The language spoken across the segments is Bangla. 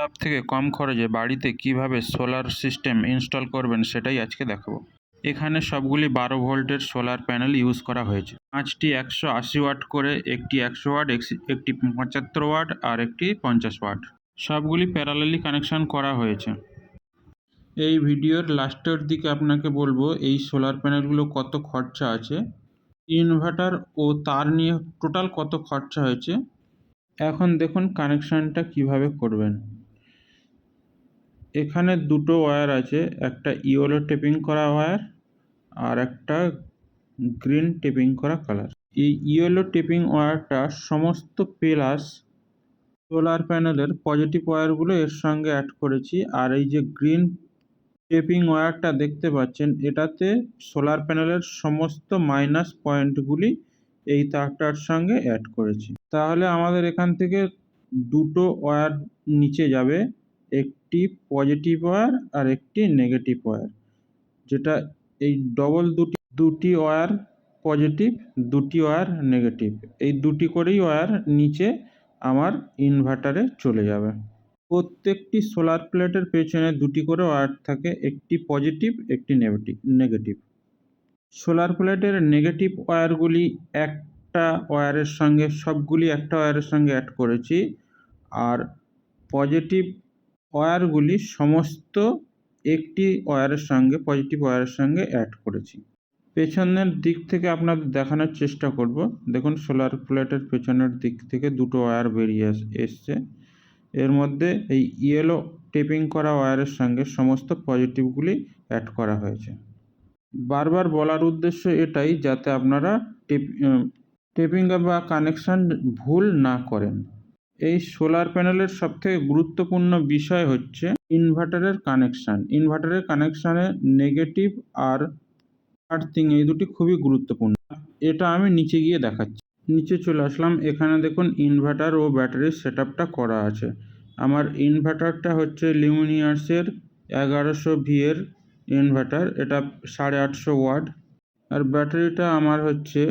সব থেকে কম খরচে বাড়িতে কীভাবে সোলার সিস্টেম ইনস্টল করবেন সেটাই আজকে দেখাবো। এখানে সবগুলি বারো ভোল্টের সোলার প্যানেল ইউজ করা হয়েছে। পাঁচটি একশো আশি ওয়াট করে, একটি একশো ওয়াট একটি পঁচাত্তর ওয়াট আর একটি পঞ্চাশ ওয়াট। সবগুলি প্যারালালি কানেকশন করা হয়েছে। এই ভিডিওর লাস্টের দিকে আপনাকে বলব, এই সোলার প্যানেলগুলো কত খরচা আছে? ইনভার্টার ও তার নিয়ে টোটাল কত খরচা হয়েছে? এখন দেখুন কানেকশানটা কীভাবে করবেন। এখানে দুটো ওয়্যার আছে, একটা ইয়েলো টেপিং করা ওয়্যার আর একটা গ্রিন টেপিং করা কালার। এই ইয়েলো টেপিং ওয়্যারটা সমস্ত প্লাস সোলার প্যানেলের পজিটিভ ওয়্যারগুলো এর সঙ্গে অ্যাড করেছি আর এই যে গ্রিন টেপিং ওয়্যারটা দেখতে পাচ্ছেন, এটাতে সোলার প্যানেলের সমস্ত মাইনাস পয়েন্টগুলি এই তারটার সঙ্গে অ্যাড করেছি। তাহলে আমাদের এখান থেকে দুটো ওয়্যার নিচে যাবে। একটি পজিটিভ ওয়্যার আর একটি নেগেটিভ ওয়্যার যেটা এই ডবল দুটি দুটি ওয়্যার পজিটিভ দুটি ওয়্যার নেগেটিভ এই দুটি করেই ওয়্যার নিচে আমার ইনভার্টারে চলে যাবে। প্রত্যেকটি সোলার প্লেটের পেছনে দুটি করে ওয়্যার থাকে, একটি পজিটিভ একটি নেগেটিভ নেগেটিভ সোলার প্লেটের নেগেটিভ ওয়্যারগুলি একটা ওয়্যারের সঙ্গে, সবগুলি একটা ওয়্যারের সঙ্গে অ্যাড করেছি, আর পজিটিভ ওয়্যারগুলি সমস্ত একটি ওয়্যারের সঙ্গে পজিটিভ ওয়্যারের সঙ্গে অ্যাড করেছি। পেছনের দিক থেকে আপনাদের দেখানোর চেষ্টা করব। দেখুন সোলার প্লেটের পেছনের দিক থেকে দুটো ওয়্যার বেরিয়ে এস- এসছে। এর মধ্যে এই ইয়েলো টেপিং করা ওয়্যারের সঙ্গে সমস্ত পজিটিভগুলি অ্যাড করা হয়েছে। বারবার বলার উদ্দেশ্য এটাই, যাতে আপনারা টেপিং বা কানেকশান ভুল না করেন। এই সোলার প্যানেলের সবথেকে গুরুত্বপূর্ণ বিষয় হচ্ছে ইনভার্টারের কানেকশান। ইনভার্টারের কানেকশানে নেগেটিভ আর আর্থিং এই দুটি খুবই গুরুত্বপূর্ণ। এটা আমি নিচে গিয়ে দেখাচ্ছি। নিচে চলে আসলাম। এখানে দেখুন ইনভার্টার ও ব্যাটারির সেট করা আছে। আমার ইনভার্টারটা হচ্ছে লিউমিনিয়ার্সের এগারোশো ভিএর ইনভার্টার। এটা সাড়ে আটশো ওয়াট। আর ব্যাটারিটা আমার হচ্ছে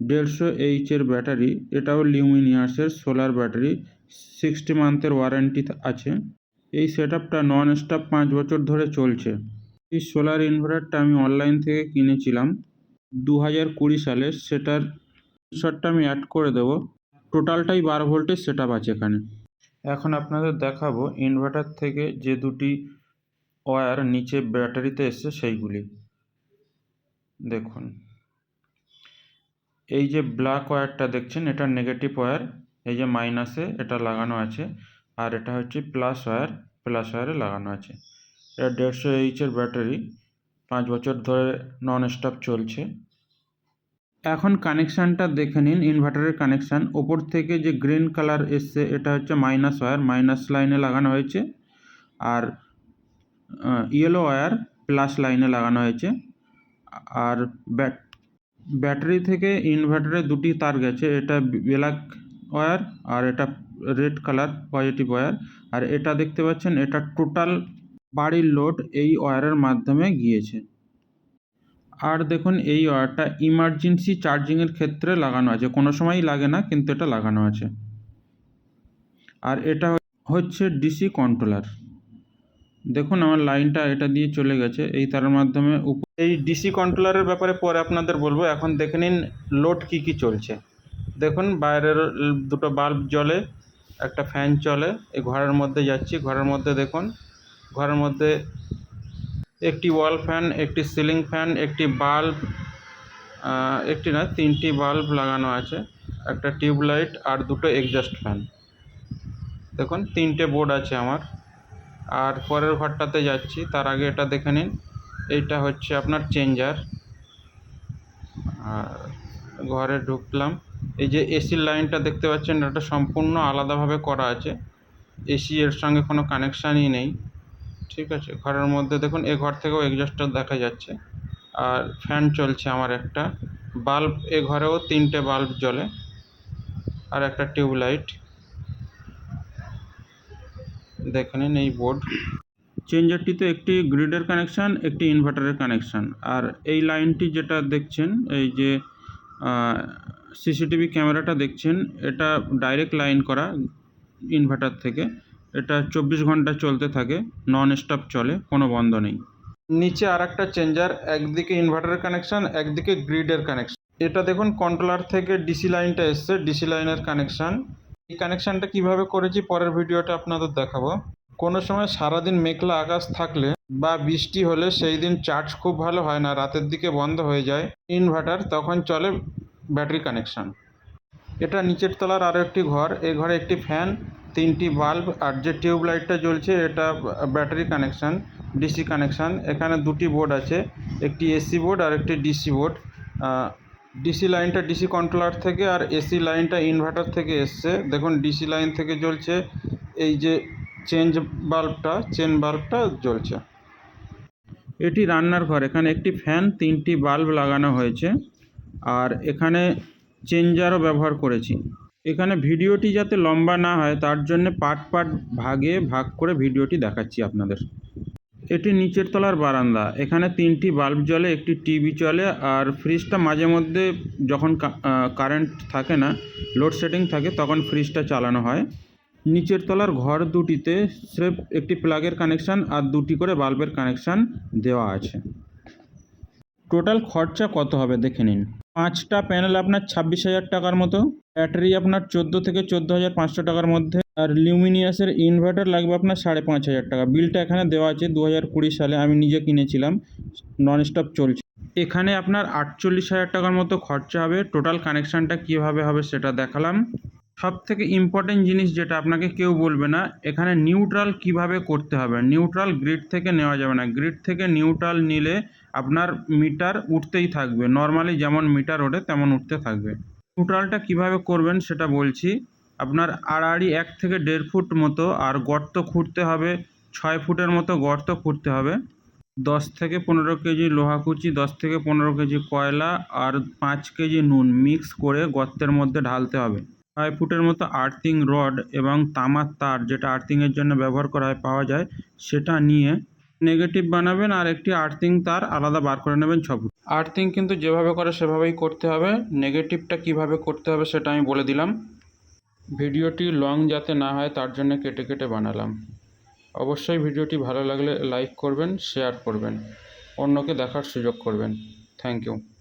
দেড়শো এইচের ব্যাটারি, এটাও লিউমিনিয়ার্সের সোলার ব্যাটারি, সিক্সটি মান্থের ওয়ারেন্টি আছে। এই সেট আপটা নন স্টপ পাঁচ বছর ধরে চলছে। এই সোলার ইনভার্টারটা আমি অনলাইন থেকে কিনেছিলাম। দু হাজার কুড়ি সালে সেটার শটটা আমি অ্যাড করে দেবো। টোটালটাই বারো ভোল্টের সেট আছে এখানে। এখন আপনাদের দেখাবো ইনভার্টার থেকে যে দুটি ওয়্যার নিচে ব্যাটারিতে এসছে সেইগুলি। দেখুন। এই যে ব্ল্যাক ওয়্যারটা দেখছেন, এটা নেগেটিভ ওয়্যার এই যে মাইনাসে এটা লাগানো আছে, আর এটা হচ্ছে প্লাস ওয়্যার প্লাস ওয়্যারে লাগানো আছে। এটা দেড়শো এইচের ব্যাটারি পাঁচ বছর ধরে নন স্টপ চলছে। এখন কানেকশানটা দেখে নিন ইনভার্টারের কানেকশান ওপর থেকে যে গ্রিন কালার এসছে, এটা হচ্ছে মাইনাস ওয়্যার মাইনাস লাইনে লাগানো হয়েছে, আর ইয়েলো ওয়্যার প্লাস লাইনে লাগানো হয়েছে, আর ব্যাট ব্যাটারি থেকে ইনভার্টারে দুটি তার গেছে, এটা ব্ল্যাক ওয়্যার আর এটা রেড কালার, পজিটিভ ওয়্যার আর এটা দেখতে পাচ্ছেন, এটা টোটাল বাড়ির লোড এই ওয়্যারের মাধ্যমে গিয়েছে। আর দেখুন, এই ওয়্যারটা ইমার্জেন্সি চার্জিংয়ের ক্ষেত্রে লাগানো আছে। কোনো সময়ই লাগে না, কিন্তু এটা লাগানো আছে। আর এটা হচ্ছে ডিসি কন্ট্রোলার। দেখুন, আমার লাইনটা এটা দিয়ে চলে গেছে। এই তারের মাধ্যমে এই ডিসি কন্ট্রোলারের ব্যাপারে পরে আপনাদের বলব। এখন দেখে নিন লোড কী কী চলছে। দেখুন, বাইরের দুটো বাল্ব জ্বলে, একটা ফ্যান চলে, এই ঘরের মধ্যে যাচ্ছি। ঘরের মধ্যে দেখুন, ঘরের মধ্যে একটি ওয়াল ফ্যান একটি সিলিং ফ্যান একটি বাল্ব একটি না, তিনটি বাল্ব লাগানো আছে। একটা টিউবলাইট আর দুটো এক্সস্ট ফ্যান দেখুন, তিনটে বোর্ড আছে আমার। আর পরের ঘরটাতে যাচ্ছি, তার আগে এটা দেখে নিন। এইটা হচ্ছে আপনার চেঞ্জার। আর ঘরে ঢুকলাম। এই যে এসির লাইনটা দেখতে পাচ্ছেন, এটা সম্পূর্ণ আলাদাভাবে করা আছে। এসি এর সঙ্গে কোনো কানেকশানই নেই। ঠিক আছে, ঘরের মধ্যে দেখুন, এ ঘর থেকেও এক্সস্টার দেখা যাচ্ছে। আর ফ্যান চলছে আমার একটা। বাল্ব, এ ঘরেও তিনটে বাল্ব জ্বলে। আর একটা টিউবলাইট। দেখে এই বোর্ড চেঞ্জারটিতে একটি গ্রিডের কানেকশান একটি ইনভার্টারের কানেকশান আর এই লাইনটি যেটা দেখছেন, এই যে সিসিটিভি ক্যামেরাটা দেখছেন, এটা ডাইরেক্ট লাইন করা ইনভার্টার থেকে। এটা চব্বিশ ঘণ্টা চলতে থাকে নন স্টপ চলে, কোনো বন্ধ নেই। নিচে আর একটা চেঞ্জার একদিকে ইনভার্টারের কানেকশান একদিকে গ্রিডের কানেকশান এটা দেখুন কন্ট্রোলার থেকে ডিসি লাইনটা এসছে ডিসি লাইনের কানেকশান এই কানেকশানটা কীভাবে করেছি পরের ভিডিওটা আপনাদের দেখাবো। কোনো সময় সারাদিন মেঘলা আকাশ থাকলে বা বৃষ্টি হলে সেই দিন চার্জ খুব ভালো হয় না, রাতের দিকে বন্ধ হয়ে যায় ইনভার্টার তখন চলে ব্যাটারি কানেকশান এটা নিচের তলার আরও একটি ঘর এই ঘরে একটি ফ্যান তিনটি বাল্ব আর যে টিউব লাইটটা জ্বলছে এটা ব্যাটারি কানেকশান ডিসি কানেকশান এখানে দুটি বোর্ড আছে, একটি এসি বোর্ড আর একটি ডিসি বোর্ড ডিসি লাইনটা ডিসি কন্ট্রোলার থেকে আর এসি লাইনটা ইনভার্টার থেকে এসছে। দেখুন ডিসি লাইন থেকে জ্বলছে, এই যে চেঞ্জ বাল্বটা চেন বাল্বটা জ্বলছে। এটি রান্নার ঘর, এখানে একটি ফ্যান তিনটি বাল্ব লাগানো হয়েছে আর এখানে চেঞ্জারও ব্যবহার করেছি। এখানে ভিডিওটি যাতে লম্বা না হয়, তার জন্য পার্ট পার্ট ভাগে ভাগ করে ভিডিওটি দেখাচ্ছি আপনাদের। এটি নিচের তলার বারান্দা। এখানে তিনটি বাল্ব জ্বলে, একটি টিভি চলে, আর ফ্রিজটা মাঝে মধ্যে যখন কারেন্ট থাকে না লোডশেডিং থাকে, তখন ফ্রিজটা চালানো হয়। নিচের তলার ঘর দুটিতে স্রেফ একটি প্লাগের কানেকশান আর দুটি করে বাল্বের কানেকশান দেওয়া আছে। টোটাল খরচা কত হবে দেখে নিন। পাঁচটা প্যানেল আপনার ছাব্বিশ হাজার টাকার মতো। ব্যাটারি আপনার চোদ্দ থেকে চোদ্দ হাজার পাঁচশো টাকার মধ্যে। আর লিউমিনিয়াসের ইনভার্টার লাগবে আপনার সাড়ে পাঁচ হাজার টাকা। বিলটা এখানে দেওয়া আছে দু হাজার কুড়ি সালে, আমি নিজে কিনেছিলাম নন স্টপ চলছে। এখানে আপনার আটচল্লিশ হাজার টাকার মতো খরচা হবে টোটাল কানেকশানটা কীভাবে হবে সেটা দেখালাম। সব থেকে ইম্পর্টেন্ট জিনিস যেটা আপনাকে কেউ বলবে না, এখানে নিউট্রাল কীভাবে করতে হবে? নিউট্রাল গ্রিড থেকে নেওয়া যাবে না। গ্রিড থেকে নিউট্রাল নিলে আপনার মিটার উঠতেই থাকবে। নর্মালি যেমন মিটার ওঠে, তেমন উঠতে থাকবে। নিউট্রালটা কীভাবে করবেন সেটা বলছি। আপনার আড়াআড়ি এক থেকে দেড় ফুট মতো আর গর্ত খুঁড়তে হবে, ছয় ফুটের মতো গর্ত খুঁড়তে হবে। দশ থেকে পনেরো কেজি লোহাকুচি দশ থেকে পনেরো কেজি কয়লা আর পাঁচ কেজি নুন মিক্স করে গর্তের মধ্যে ঢালতে হবে। ছয় ফুটের মতো আর্থিং রড এবং তামার তার যেটা আর্থিংয়ের জন্য ব্যবহার করা হয়, পাওয়া যায়, সেটা নিয়ে নেগেটিভ বানাবেন আর একটি আর্থিং তার আলাদা বার করে নেবেন ছ ফুট। আর্থিং কিন্তু যেভাবে করে সেভাবেই করতে হবে, নেগেটিভটা কীভাবে করতে হবে সেটা আমি বলে দিলাম। ভিডিওটি লং যাতে না হয়, তার জন্য কেটে কেটে বানালাম। অবশ্যই ভিডিওটি ভালো লাগলে লাইক করবেন, শেয়ার করবেন। অন্যকে দেখার সুযোগ করবেন। Thank you.